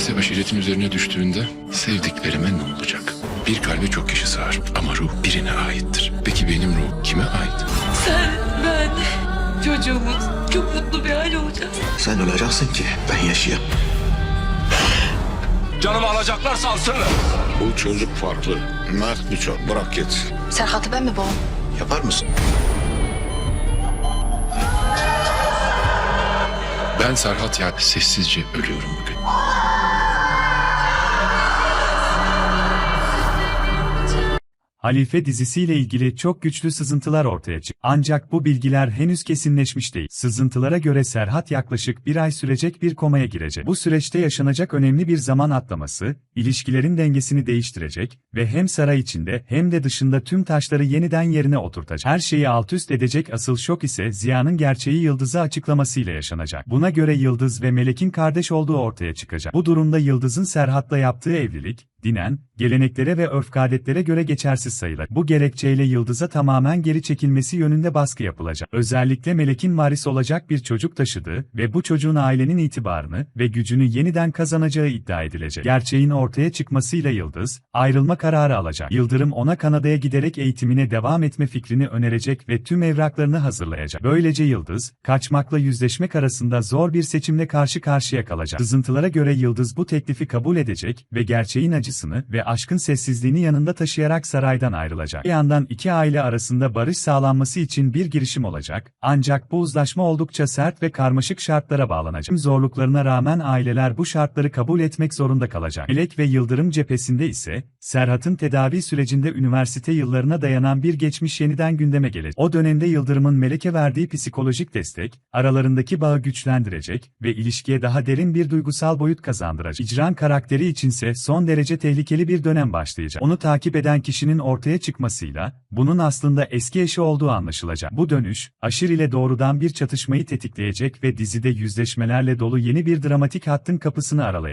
hadise aşiretin üzerine düştüğünde sevdiklerime ne olacak? Bir kalbe çok kişi sığar ama ruh birine aittir. Peki benim ruh kime ait? Sen, ben, çocuğumuz çok mutlu bir aile olacağız. Sen öleceksin ki ben yaşayayım. Canımı alacaklarsa alsınlar. Bu çocuk farklı. Mert bir çok. Bırak gitsin. Serhat'ı ben mi boğum? Yapar mısın? Ben Serhat ya sessizce ölüyorum bugün. Halife dizisiyle ilgili çok güçlü sızıntılar ortaya çıktı. Ancak bu bilgiler henüz kesinleşmiş değil. Sızıntılara göre Serhat yaklaşık bir ay sürecek bir komaya girecek. Bu süreçte yaşanacak önemli bir zaman atlaması, ilişkilerin dengesini değiştirecek ve hem saray içinde hem de dışında tüm taşları yeniden yerine oturtacak. Her şeyi alt üst edecek asıl şok ise Ziya'nın gerçeği Yıldız'a açıklamasıyla yaşanacak. Buna göre Yıldız ve Melek'in kardeş olduğu ortaya çıkacak. Bu durumda Yıldız'ın Serhat'la yaptığı evlilik, dinen, geleneklere ve örf adetlere göre geçersiz sayılır. Bu gerekçeyle Yıldız'a tamamen geri çekilmesi yönünde baskı yapılacak. Özellikle Melek'in varis olacak bir çocuk taşıdığı ve bu çocuğun ailenin itibarını ve gücünü yeniden kazanacağı iddia edilecek. Gerçeğin ortaya çıkmasıyla Yıldız, ayrılma kararı alacak. Yıldırım ona Kanada'ya giderek eğitimine devam etme fikrini önerecek ve tüm evraklarını hazırlayacak. Böylece Yıldız, kaçmakla yüzleşmek arasında zor bir seçimle karşı karşıya kalacak. Sızıntılara göre Yıldız bu teklifi kabul edecek ve gerçeğin acısını ve aşkın sessizliğini yanında taşıyarak saraydan ayrılacak. Bir yandan iki aile arasında barış sağlanması için bir girişim olacak, ancak bu uzlaşma oldukça sert ve karmaşık şartlara bağlanacak. Tüm zorluklarına rağmen aileler bu şartları kabul etmek zorunda kalacak. Melek ve Yıldırım cephesinde ise, Serhat'ın tedavi sürecinde üniversite yıllarına dayanan bir geçmiş yeniden gündeme gelecek. O dönemde Yıldırım'ın Melek'e verdiği psikolojik destek, aralarındaki bağı güçlendirecek ve ilişkiye daha derin bir duygusal boyut kazandıracak. İcran karakteri içinse son derece tehlikeli bir dönem başlayacak. Onu takip eden kişinin ortaya çıkmasıyla, bunun aslında eski eşi olduğu anlaşılacak. Bu dönüş, Aşır ile doğrudan bir çatışmayı tetikleyecek ve dizide yüzleşmelerle dolu yeni bir dramatik hattın kapısını aralayacak.